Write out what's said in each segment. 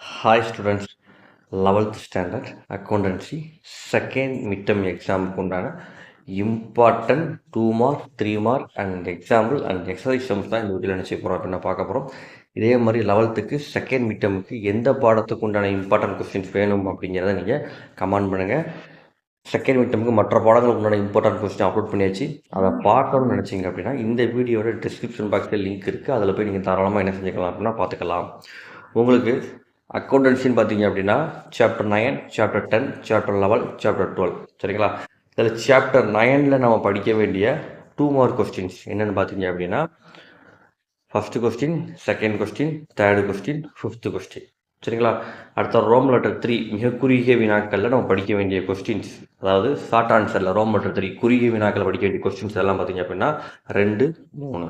Hi students eleventh standard accountancy second midterm எக்ஸாமுக்கு உண்டான important two mark three mark and example and exercise sums தான் இந்த வீட்டில் நினச்சி போகிறோம் அப்படின்னு பார்க்க போகிறோம் இதே மாதிரி லெவல்த்துக்கு செகண்ட் மிட்டமுக்கு எந்த பாடத்துக்கு உண்டான இம்பார்ட்டன்ட் கொஸ்டின்ஸ் வேணும் அப்படிங்கிறத நீங்கள் கமெண்ட் பண்ணுங்கள் செகண்ட் மிட்டமுக்கு மற்ற பாடங்களுக்கு உண்டான இம்பார்ட்டன்ட் கொஸ்டின் அப்லோட் பண்ணியாச்சு. அதை பார்க்கணும்னு நினச்சிங்க அப்படின்னா இந்த வீடியோட டிஸ்கிரிப்ஷன் பாக்ஸில் லிங்க் இருக்குது அதில் போய் நீங்கள் தாராளமாக என்ன செஞ்சுக்கலாம் அப்படின்னா பார்த்துக்கலாம். உங்களுக்கு அக்கௌண்டன்சின்னு பார்த்தீங்க அப்படின்னா chapter nine chapter ten chapter eleven chapter twelve சரிங்களா? இதில் சாப்டர் நைனில் நம்ம படிக்க வேண்டிய டூ மார்க் கொஸ்டின்ஸ் என்னென்னு பார்த்தீங்க அப்படின்னா first question second question third question fifth question சரிங்களா? அடுத்த ரோம் லெட்டர் த்ரீ மிக குறுகிய வினாக்களில் நம்ம படிக்க வேண்டிய கொஸ்டின்ஸ் அதாவது ஷார்ட் ஆன்சரில் ரோம் லெட்டர் த்ரீ குறுகிய வினாக்களை படிக்க வேண்டிய கொஸ்டின்ஸ் எல்லாம் பார்த்தீங்க அப்படின்னா ரெண்டு மூணு.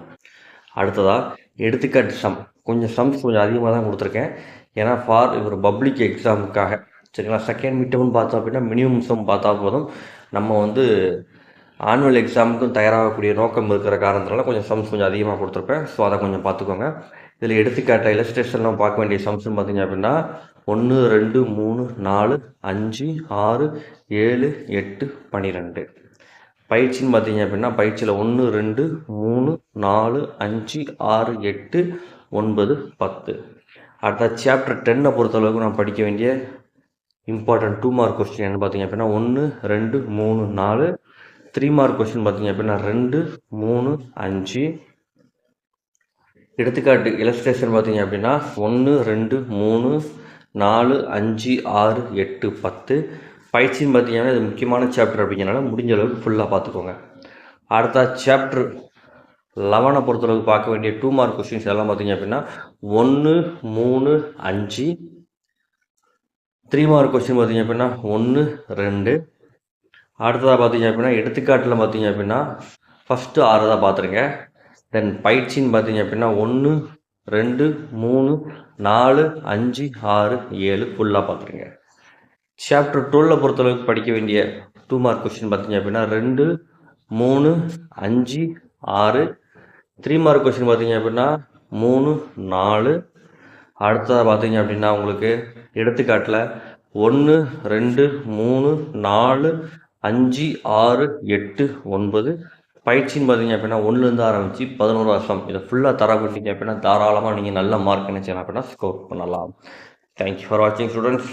அடுத்ததாக எடுத்துக்காட்டு சம் கொஞ்சம் சம்ஸ் கொஞ்சம் அதிகமாக தான் கொடுத்துருக்கேன். ஏன்னா ஃபார் ஒரு பப்ளிக் எக்ஸாமுக்காக சரிங்களா? செகண்ட் மிட்டம்னு பார்த்தோம் அப்படின்னா மினிமம் சம் பார்த்தா போதும். நம்ம வந்து ஆனுவல் எக்ஸாமுக்கும் தயாராகக்கூடிய நோக்கம் இருக்கிற காரணத்தினால கொஞ்சம் சம்ஸ் கொஞ்சம் அதிகமாக கொடுத்துருப்பேன். ஸோ அதை கொஞ்சம் பார்த்துக்கோங்க. இதில் எடுத்துக்காட்ட இலஸ்ட்ரேஷன்லாம் பார்க்க வேண்டிய சம்ஸ்னு பார்த்தீங்க அப்படின்னா ஒன்று ரெண்டு மூணு நாலு அஞ்சு ஆறு ஏழு எட்டு பன்னிரெண்டு பயிற்சின்னு பார்த்தீங்க அப்படின்னா பயிற்சியில் ஒன்று ரெண்டு மூணு நாலு அஞ்சு ஆறு எட்டு ஒன்பது பத்து. அடுத்த சாப்டர் டென்னை பொறுத்தளவுக்கு நான் படிக்க வேண்டிய இம்பார்ட்டன்ட் டூ மார்க் கொஸ்டின் என்ன பார்த்தீங்க அப்படின்னா ஒன்று ரெண்டு மூணு நாலு த்ரீ மார்க் கொஸ்டின் பார்த்தீங்க அப்படின்னா ரெண்டு மூணு அஞ்சு. எடுத்துக்காட்டு இலஸ்ட்ரேஷன் பார்த்தீங்க அப்படின்னா ஒன்று ரெண்டு மூணு நாலு அஞ்சு ஆறு எட்டு பத்து. பயிற்சின்னு பார்த்தீங்கன்னா இது முக்கியமான சாப்டர் அப்படிங்கிறனால முடிஞ்ச அளவுக்கு ஃபுல்லாக பார்த்துக்கோங்க. அடுத்த சாப்டர் லெவனை பொறுத்தளவுக்கு பார்க்க வேண்டிய டூ மார்க் கொஸ்டின்ஸ் எல்லாம் பார்த்தீங்க அப்படின்னா ஒன்று மூணு அஞ்சு த்ரீ மார்க் கொஸ்டின் பார்த்தீங்க அப்படின்னா ஒன்று ரெண்டு. அடுத்ததாக பார்த்தீங்க அப்படின்னா எடுத்துக்காட்டில் பார்த்தீங்க அப்படின்னா ஃபஸ்ட்டு ஆறு தான் பார்த்துருங்க. தென் பயிற்சின்னு பார்த்தீங்க அப்படின்னா ஒன்று ரெண்டு மூணு நாலு அஞ்சு ஆறு ஏழு ஃபுல்லாக பார்த்துருங்க. சாப்டர் டுவெல்ல பொறுத்தளவுக்கு படிக்க வேண்டிய டூ மார்க் கொஸ்டின் பார்த்தீங்க அப்படின்னா ரெண்டு மூணு அஞ்சு ஆறு த்ரீ மார்க் கொஸ்டின் பார்த்தீங்க அப்படின்னா மூணு நாலு. அடுத்ததாக பார்த்தீங்க அப்படின்னா உங்களுக்கு எடுத்துக்காட்டில் ஒன்று ரெண்டு மூணு நாலு அஞ்சு ஆறு எட்டு ஒன்பது. பயிற்சின்னு பார்த்தீங்க அப்படின்னா ஒன்றுலேருந்து ஆரம்பித்து பதினோரு வருஷம் இதை ஃபுல்லாக தர பண்ணிட்டீங்க அப்படின்னா தாராளமாக நீங்கள் நல்ல மார்க் என்ன செய்யலாம் அப்படின்னா ஸ்கோர் பண்ணலாம். தேங்க்யூ ஃபார் வாட்சிங் ஸ்டூடெண்ட்ஸ்